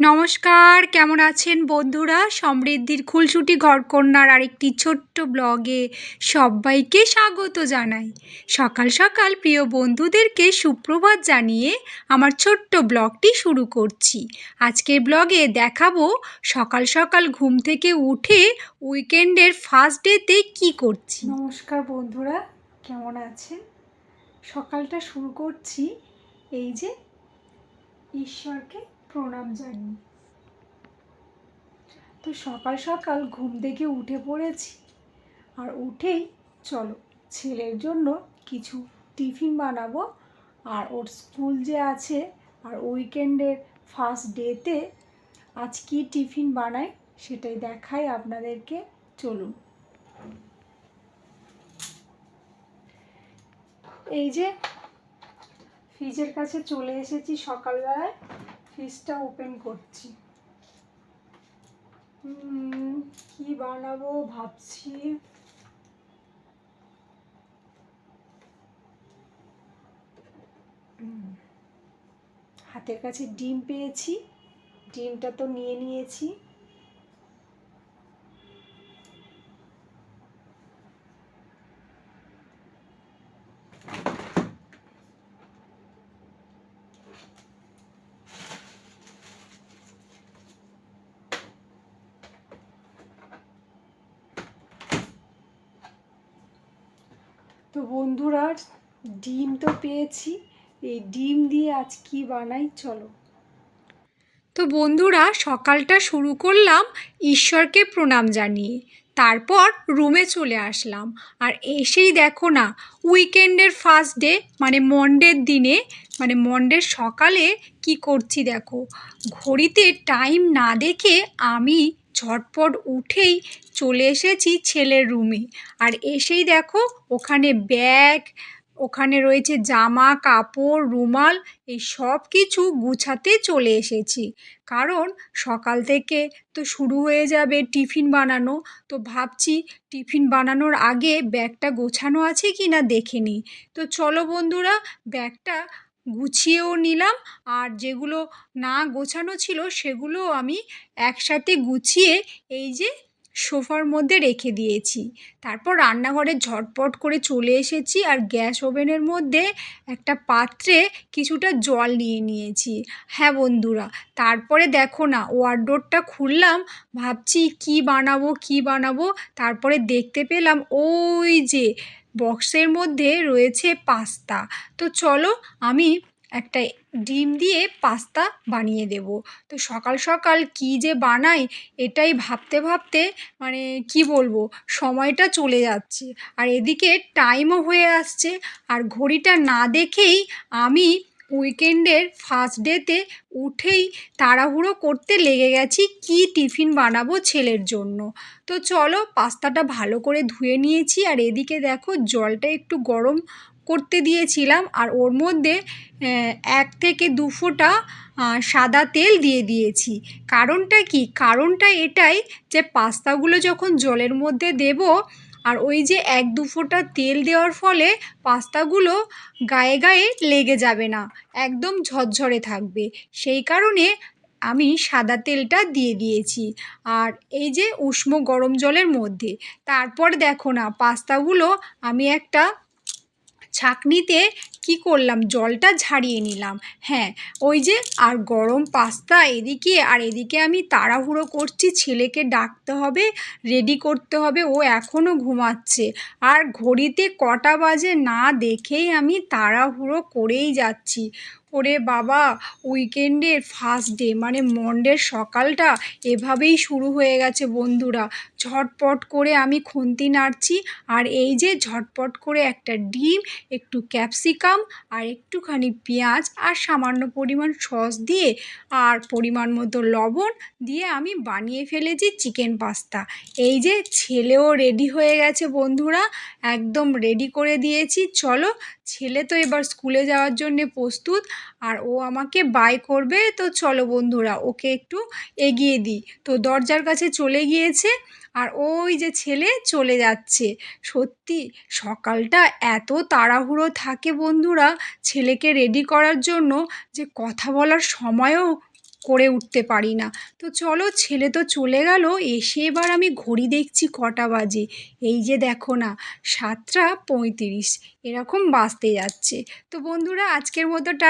নমস্কার, কেমন আছেন বন্ধুরা? সমৃদ্ধির খুলসুটি ঘরকন্যার আরেকটি ছোট্ট ব্লগে সবাইকে স্বাগত জানাই। সকাল সকাল প্রিয় বন্ধুদেরকে সুপ্রভাত জানিয়ে আমার ছোট্ট ব্লগটি শুরু করছি। আজকের ব্লগে দেখাবো সকাল সকাল ঘুম থেকে উঠে উইকেন্ডের ফার্স্ট ডেতে কি করছি। নমস্কার বন্ধুরা, কেমন আছেন? সকালটা শুরু করছি এই যে ঈশ্বরকে প্রণাম জানিয়ে। তো সকাল সকাল ঘুম থেকে উঠে পড়েছি। আর উঠেই চলো, ছেলের জন্য কিছু টিফিন বানাবো। আর ওর স্কুল যে আছে আর উইকেন্ডের ফার্স্ট ডেতে আজ কি টিফিন বানাই সেটাই দেখাই আপনাদেরকে। চলুন। এই যে ফ্রিজের কাছে চলে এসেছি সকালবেলায়। ফ্রিজটা ওপেন করছি। কি বানাবো ভাবছি। হাতের কাছে ডিম পেয়েছি। ডিমটা তো নিয়ে নিয়েছি। তো বন্ধুরা, ডিম তো পেয়েছি। এই ডিম দিয়ে আজ কি বানাই চলো। তো বন্ধুরা, সকালটা শুরু করলাম ঈশ্বরকে প্রণাম জানিয়ে। তারপর রুমে চলে আসলাম। আর এসেই দেখো না, উইকেন্ডের ফার্স্ট ডে মানে মন্ডের দিনে মানে মন্ডের সকালে কি করছি দেখো। ঘড়িতে টাইম না দেখে আমি ঝটপট উঠেই চলে এসেছি ছেলের রুমে আর এসেই দেখো, ওখানে ব্যাগ ওখানে রয়েছে জামা, কাপড়, রুমাল, এই সব কিছু গুছাতে চলে এসেছি। কারণ সকাল থেকে তো শুরু হয়ে যাবে টিফিন বানানো। তো ভাবছি টিফিন বানানোর আগে ব্যাগটা গোছানো আছে কি না দেখে নিই। তো চলো বন্ধুরা ব্যাগটা গুছিয়েও নিলাম। আর যেগুলো না গোছানো ছিল সেগুলো আমি একসাথে গুছিয়ে এই যে সোফার মধ্যে রেখে দিয়েছি। তারপর রান্নাঘরে ঝটপট করে চলে এসেছি আর গ্যাস ওভেনের মধ্যে একটা পাত্রে কিছুটা জল নিয়ে নিয়েছি। হ্যাঁ বন্ধুরা, তারপরে দেখো না, ওয়ার্ডরোবটা খুললাম, ভাবছি কি বানাবো কি বানাবো, তারপরে দেখতে পেলাম ওই যে বক্সের মধ্যে রয়েছে পাস্তা। তো চলো আমি একটা ডিম দিয়ে পাস্তা বানিয়ে দেব। তো সকাল সকাল কি যে বানাই, এটাই ভাবতে ভাবতে মানে কি বলব, সময়টা চলে যাচ্ছে। আর এদিকে টাইমও হয়ে আসছে। আর ঘড়িটা না দেখেই আমি উইকেন্ডের ফার্স্ট ডেতে উঠেই তাড়াহুড়ো করতে লেগে গেছি, কি টিফিন বানাবো ছেলের জন্য। তো চলো পাস্তাটা ভালো করে ধুয়ে নিয়েছি আর এদিকে দেখো জলটা একটু গরম করতে দিয়েছিলাম আর ওর মধ্যে এক থেকে দু ফোঁটা সাদা তেল দিয়ে দিয়েছি। কারণটা কি? কারণটা এটাই যে পাস্তাগুলো যখন জলের মধ্যে দেব আর ওই যে এক দু ফোঁটা তেল দেওয়ার ফলে পাস্তাগুলো গায়ে গায়ে লেগে যাবে না, একদম ঝরঝরে থাকবে। সেই কারণে আমি সাদা তেলটা দিয়ে দিয়েছি। আর এই যে উষ্ণ গরম জলের মধ্যে, তারপর দেখো না, পাস্তাগুলো আমি একটা ছাঁকনিতে কি করলাম? জলটা ঝাড়িয়ে নিলাম। হ্যাঁ ওই যে আর গরম পাস্তা এদিকে আর এদিকে আমি তাড়াহুড়ো করছি, ছেলেকে ডাকতে হবে রেডি করতে হবে, ও এখনও ঘুমাচ্ছে। আর ঘড়িতে কটা বাজে না দেখেই আমি তাড়াহুড়ো করেই যাচ্ছি। ওরে বাবা উইকেন্ডের ফার্স্ট ডে মানে মন্ডের সকালটা এভাবেই শুরু হয়ে গেছে বন্ধুরা। ঝটপট করে আমি খুন্তি নাড়ছি আর এই যে ঝটপট করে একটা ডিম, একটু ক্যাপসিকাম আর একটুখানি পেঁয়াজ আর সামান্য পরিমাণ সস দিয়ে আর পরিমাণ মতো লবণ দিয়ে আমি বানিয়ে ফেলেছি চিকেন পাস্তা এই যে ছেলেও রেডি হয়ে গেছে বন্ধুরা, একদম রেডি করে দিয়েছি। চলো ছেলে তো এবার স্কুলে যাওয়ার জন্যে প্রস্তুত, আর ও আমাকে বাই করবে, তো চলো বন্ধুরা ওকে একটু এগিয়ে দিই। তো দরজার কাছে চলে গিয়েছে, আর ওই যে ছেলে চলে যাচ্ছে। সত্যি সকালটা এত তাড়াহুড়ো থাকে বন্ধুরা ছেলেকে রেডি করার জন্য যে কথা বলার সময়ও করে উঠতে পারি না। তো চলো, ছেলে তো চলে গেল, এসে এবার আমি ঘড়ি দেখছি কটা বাজে। এই যে দেখো না, সাতটা পঁয়ত্রিশ, এরকম বাজতে যাচ্ছে। তো বন্ধুরা, আজকের মতো টা